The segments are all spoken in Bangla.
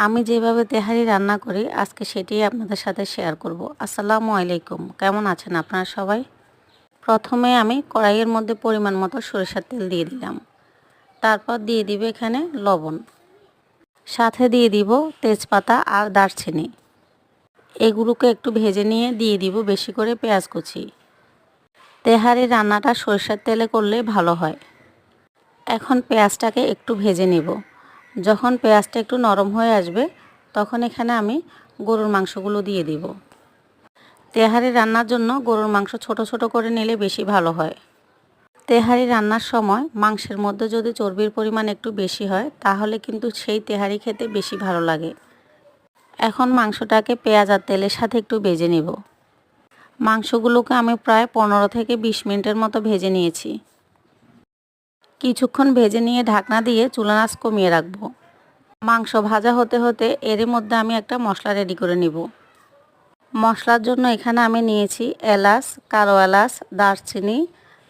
আমি যেভাবে তেহারি রান্না করি, আজকে সেটি আপনাদের সাথে শেয়ার করব। আসসালামু আলাইকুম। কেমন আছেন আপনারা সবাই? প্রথমে আমি কড়াইয়ের মধ্যে পরিমাণ মতো সরিষার তেল দিয়ে দিলাম। তারপর দিয়ে দিব এখানে লবণ। সাথে দিয়ে দিব তেজপাতা আর দারচিনি। এগুলোকে একটু ভেজে নিয়ে দিয়ে দিব বেশি করে পেঁয়াজ কুচি। তেহারি রান্নাটা সরিষার তেলে করলে ভালো হয়। এখন পেঁয়াজটাকে একটু ভেজে নেব। যখন পেঁয়াজটা একটু নরম হয়ে আসবে, তখন এখানে আমি গরুর মাংসগুলো দিয়ে দিব। তেহারি রান্নার জন্য গরুর মাংস ছোট ছোট করে নিলে বেশি ভালো হয়। তেহারি রান্নার সময় মাংসের মধ্যে যদি চর্বির পরিমাণ একটু বেশি হয়, তাহলে কিন্তু সেই তেহারি খেতে বেশি ভালো লাগে। এখন মাংসটাকে পেঁয়াজ আর তেলের সাথে একটু ভেজে নেব। মাংসগুলোকে আমি প্রায় পনেরো থেকে বিশ মিনিটের মতো ভেজে নিয়েছি। কিছুক্ষণ ভেজে নিয়ে ঢাকনা দিয়ে চুলা আঁচ কমিয়ে রাখব। মাংস ভাজা হতে হতে এরই মধ্যে আমি একটা মশলা রেডি করে নিব। মশলার জন্য এখানে আমি নিয়েছি এলাচ, কালো এলাচ, দারচিনি,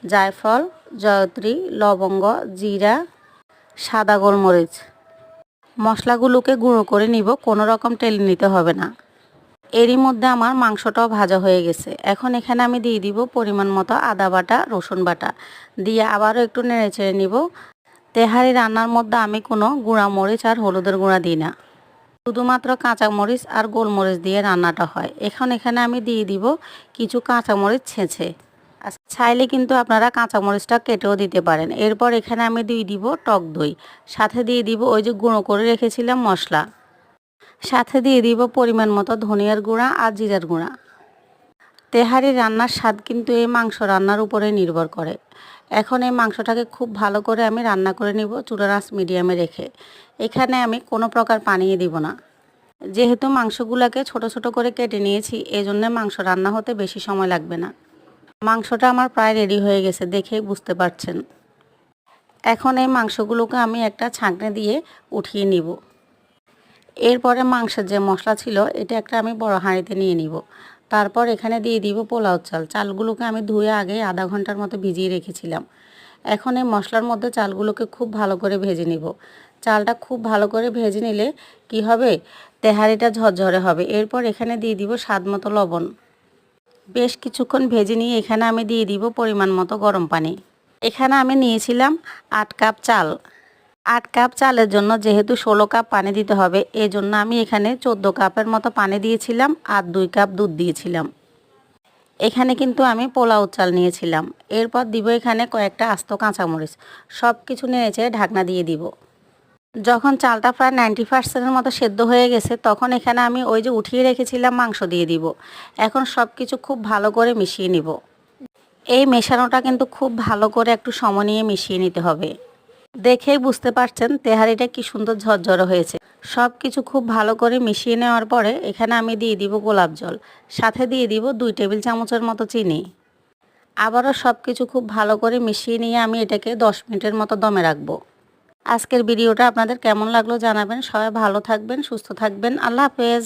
জায়ফল, জয়ত্রী, লবঙ্গ, জিরা, সাদা গোলমরিচ। মশলাগুলোকে গুঁড়ো করে নিব, কোনো রকম টেলে নিতে হবে না। এরই মধ্যে আমার মাংসটাও ভাজা হয়ে গেছে। এখন এখানে আমি দিয়ে দিব পরিমাণ মতো আদা বাটা, রসুন বাটা। দিয়ে আবারও একটু নেড়ে চেড়ে নিব। তেহারি রান্নার মধ্যে আমি কোনো গুঁড়া মরিচ আর হলুদের গুঁড়া দিই না। শুধুমাত্র কাঁচা মরিচ আর গোলমরিচ দিয়ে রান্নাটা হয়। এখন এখানে আমি দিয়ে দিব কিছু কাঁচা মরিচ ছেঁচে। চাইলে কিন্তু আপনারা কাঁচামরিচটা কেটেও দিতে পারেন। এরপর এখানে আমি দিয়ে দিব টক দই। সাথে দিয়ে দিব ওই যে গুঁড়ো করে রেখেছিলাম মশলা। সাথে দিয়ে দিব পরিমাণ মতো ধনিয়ার গুঁড়া আর জিরার গুঁড়া। তেহারি রান্নার স্বাদ কিন্তু এই মাংস রান্নার উপরে নির্ভর করে। এখন এই মাংসটাকে খুব ভালো করে আমি রান্না করে নিব চুলার আঁচ মিডিয়ামে রেখে। এখানে আমি কোনো প্রকার পানিয়ে দিব না। যেহেতু মাংসগুলোকে ছোট ছোট করে কেটে নিয়েছি এই জন্য মাংস রান্না হতে বেশি সময় লাগবে না। মাংসটা আমার প্রায় রেডি হয়ে গেছে দেখেই বুঝতে পারছেন। এখন এই মাংসগুলোকে আমি একটা ছাঁকনে দিয়ে উঠিয়ে নিব। এরপরে মাংসের যে মশলা ছিল, এটা একটা আমি বড় হাঁড়িতে নিয়ে নিব। তারপর এখানে দিয়ে দিব পোলাও চাল। চালগুলোকে আমি ধুয়ে আগে আধা ঘণ্টার মতো ভিজিয়ে রেখেছিলাম। এখন এই মশলার মধ্যে চালগুলোকে খুব ভালো করে ভেজে নিব। চালটা খুব ভালো করে ভেজে নিলে কি হবে? তেহারিটা ঝরঝরে হবে। এরপর এখানে দিয়ে দিব স্বাদ মতো লবণ। বেশ কিছুক্ষণ ভেজে নিয়ে এখানে আমি দিয়ে দিব পরিমাণ মতো গরম পানি। এখানে আমি নিয়েছিলাম আট কাপ চাল। আট কাপ চালের জন্য যেহেতু ষোলো কাপ পানি দিতে হবে এই জন্য আমি এখানে চোদ্দ কাপের মতো পানি দিয়েছিলাম আর দুই কাপ দুধ দিয়েছিলাম। এখানে কিন্তু আমি পোলাও চাল নিয়েছিলাম। এরপর দিব এখানে কয়েকটা আস্ত কাঁচামরিচ। সব কিছু নিয়েছে ঢাকনা দিয়ে দিব। যখন চালটা প্রায় নাইনটি পার্সেন্টের মতো সেদ্ধ হয়ে গেছে, তখন এখানে আমি ওই যে উঠিয়ে রেখেছিলাম মাংস দিয়ে দিব। এখন সব কিছু খুব ভালো করে মিশিয়ে নিব। এই মেশানোটা কিন্তু খুব ভালো করে একটু সময় নিয়ে মিশিয়ে নিতে হবে। দেখেই বুঝতে পারছেন তেহারিটা কি সুন্দর ঝরঝরে হয়েছে। সব কিছু খুব ভালো করে মিশিয়ে নেওয়ার পরে এখানে আমি দিয়ে দিব গোলাপ জল, সাথে দিয়ে দিব দুই টেবিল চামচের মতো চিনি। আবারও সব কিছু খুব ভালো করে মিশিয়ে নিয়ে আমি এটাকে দশ মিনিটের মতো দমে রাখব। আজকের ভিডিওটা আপনাদের কেমন লাগল জানাবেন। সবাই ভালো থাকবেন, সুস্থ থাকবেন। আল্লাহ হাফেজ।